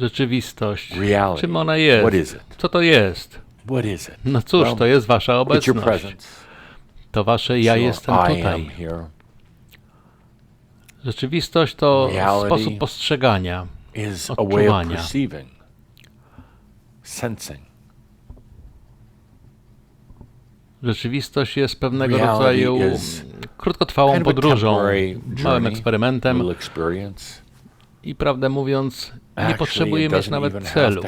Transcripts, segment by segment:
Rzeczywistość. Reality. Czym ona jest? What is it? Co to jest? What is it? No cóż, Well, to jest wasza It's your obecność. presence. To wasze ja jestem I am tutaj. here Rzeczywistość to Reality sposób postrzegania. is a way of Odczuwania. perceiving, sensing. Rzeczywistość jest pewnego Reality rodzaju is krótkotrwałą kind of a podróżą, temporary małym journey, eksperymentem little experience. I prawdę mówiąc, nie potrzebuje mieć nawet celu.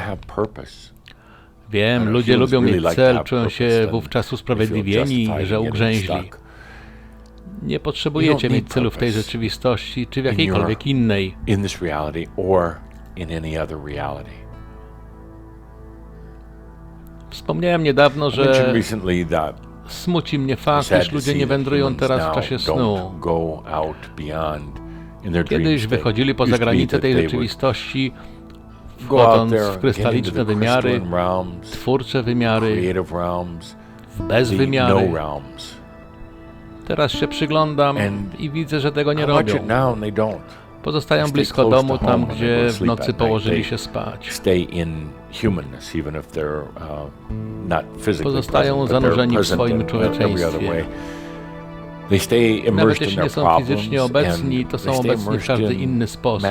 Wiem, ludzie lubią mieć cel, czują się wówczas usprawiedliwieni, że ugrzęźli. Nie potrzebujecie mieć celu w tej rzeczywistości, czy w jakiejkolwiek innej. Wspomniałem niedawno, że smuci mnie fakt, iż ludzie nie wędrują teraz w czasie snu. Kiedyś wychodzili poza granicę that tej rzeczywistości, wchodząc w krystaliczne wymiary, twórcze wymiary, w bezwymiary. no. Teraz się przyglądam i widzę, że tego nie robią. Pozostają blisko domu, tam gdzie w nocy położyli się spać. Uh, Pozostają zanurzeni w swoim człowieczeństwie. Nawet jeśli nie są fizycznie obecni, to są obecni w każdy in inny sposób.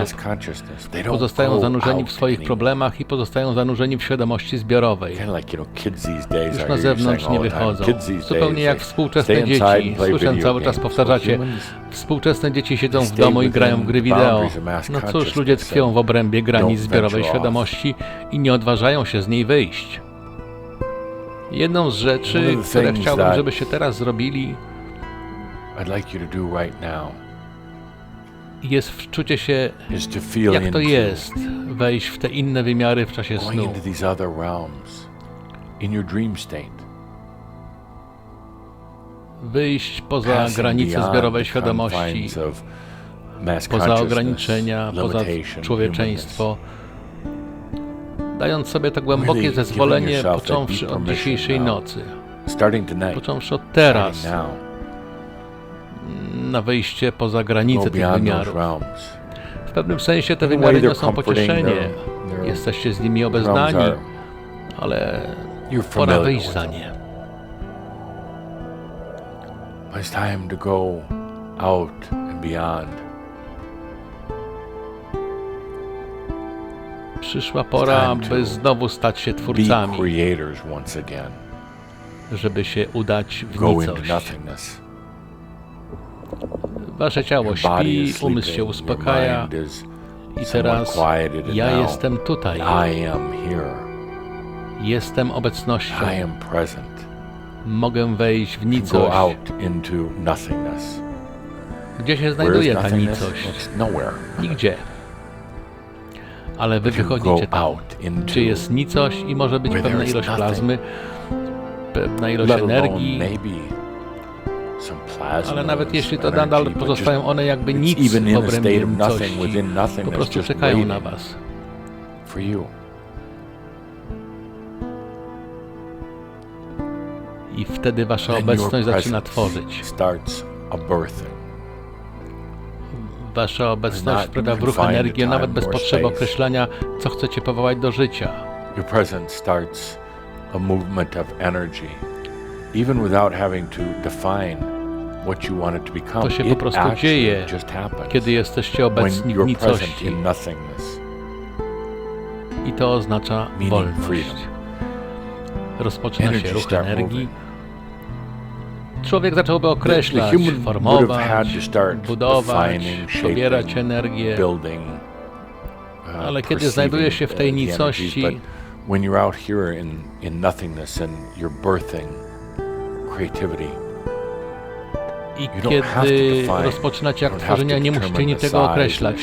Pozostają zanurzeni w swoich problemach i pozostają zanurzeni w świadomości zbiorowej. Już na zewnątrz nie wychodzą. Zupełnie jak współczesne dzieci. Słyszę cały czas humans współczesne dzieci siedzą w domu i grają w gry wideo. No cóż, ludzie tkwią w obrębie granic zbiorowej świadomości i nie odważają się z niej wyjść. Jedną z rzeczy, które chciałbym, żebyście teraz zrobili, I'd like you to do right now. Jest wczucie się, jak to jest, wejść w te inne wymiary w czasie snu. into these other realms in your dream state. Wyjść poza granice zbiorowej świadomości, poza ograniczenia, poza człowieczeństwo, dając sobie to głębokie zezwolenie, począwszy od dzisiejszej nocy, począwszy od teraz, na wyjście poza granice tych wymiarów. W pewnym sensie te wymiary niosą comforting, pocieszenie. they're- they're- Jesteście z nimi obeznani, ale pora wyjść za nie. It's time to go out and beyond. Przyszła pora, by znowu stać się twórcami, żeby się udać w nicość. Wasze ciało śpi, umysł się uspokaja. i teraz ja jestem tutaj, jestem obecnością, mogę wejść w nicość. Gdzie się znajduje ta nicość? Nigdzie. Ale wy wychodzicie tam. Czy jest nicość i może być pewna ilość plazmy, pewna ilość energii, ale nawet jeśli to nadal pozostają one jakby nic w obrębie nothing, po prostu czekają na was. for you. I wtedy wasza obecność zaczyna tworzyć. Wasza obecność wprawia w ruch energię, nawet bez potrzeby space. określania, co chcecie powołać do życia. Your presence starts a movement of energy, even without having to define to się po prostu dzieje, Kiedy jesteście obecni w nicości. I to oznacza wolność. Rozpoczyna się ruch energii. Człowiek zacząłby określać, formować, budować, pobierać energię. building. uh, Ale kiedy znajduje się w tej uh, nicości, when you're out here in, in nothingness and you're birthing creativity, I kiedy rozpoczynacie akt tworzenia, nie musicie niczego określać.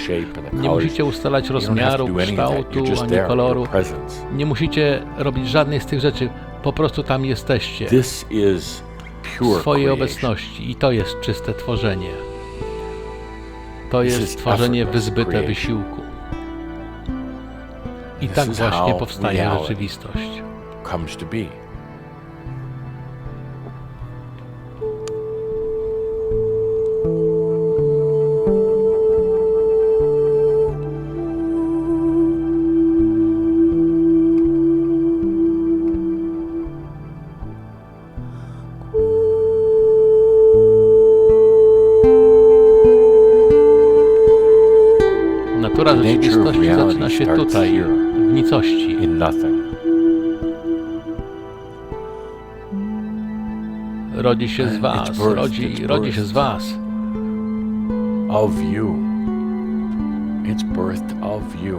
Nie musicie ustalać rozmiaru, kształtu, ani koloru. Nie musicie robić żadnej z tych rzeczy. Po prostu tam jesteście. W swojej obecności. I to jest czyste tworzenie. To jest tworzenie wyzbyte wysiłku. I tak właśnie powstaje rzeczywistość. Be. reality zaczyna się tutaj, w nicości. Rodzi się z was, rodzi, rodzi się z was. Of you. It's birthed of you.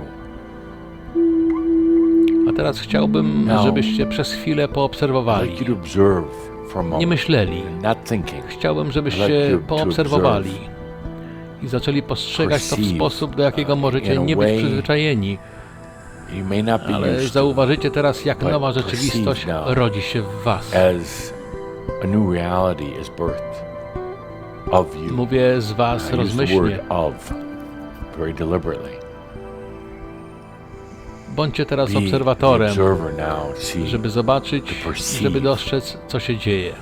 A teraz chciałbym, żebyście przez chwilę poobserwowali. Nie myśleli. Chciałbym, żebyście poobserwowali i zaczęli postrzegać to w sposób, do jakiego uh, możecie nie być przyzwyczajeni, ale zauważycie teraz, jak nowa rzeczywistość rodzi się w was. Mówię z was rozmyślnie. Bądźcie teraz obserwatorem, żeby zobaczyć, żeby dostrzec, co się dzieje.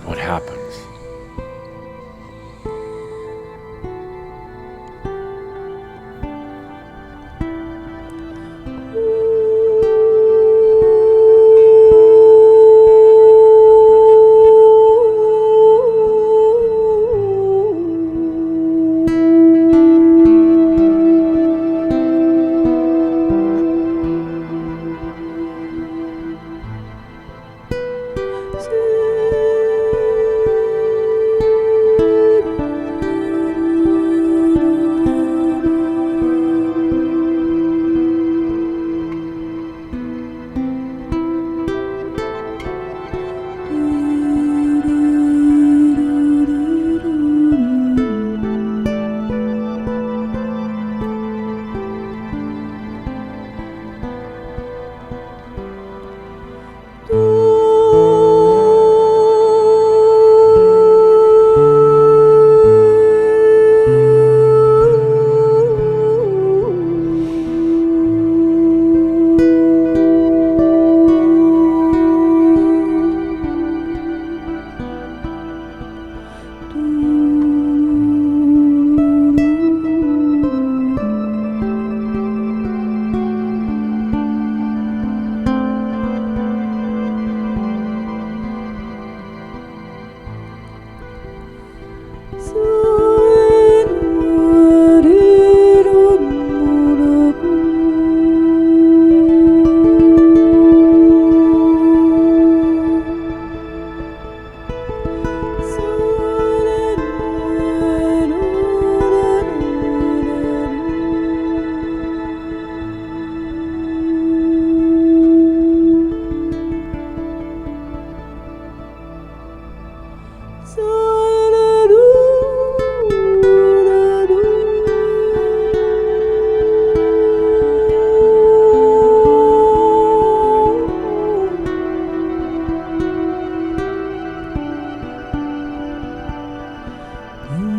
What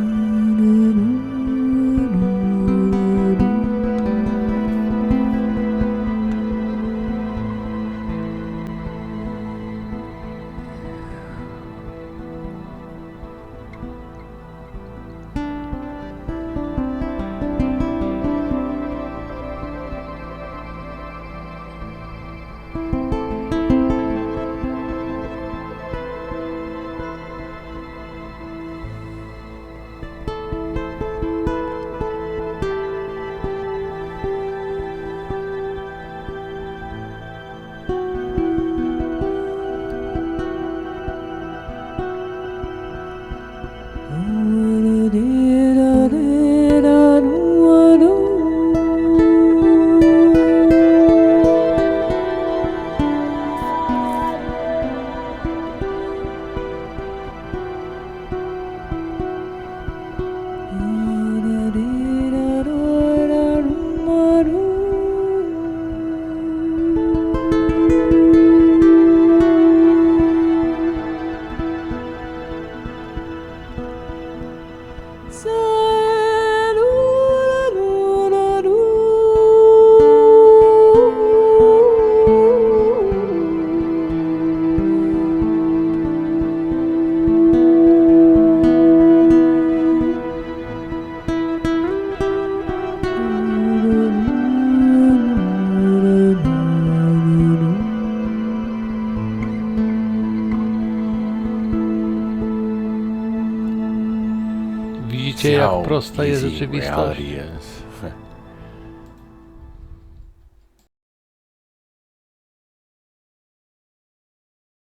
jak prosta jest rzeczywistość?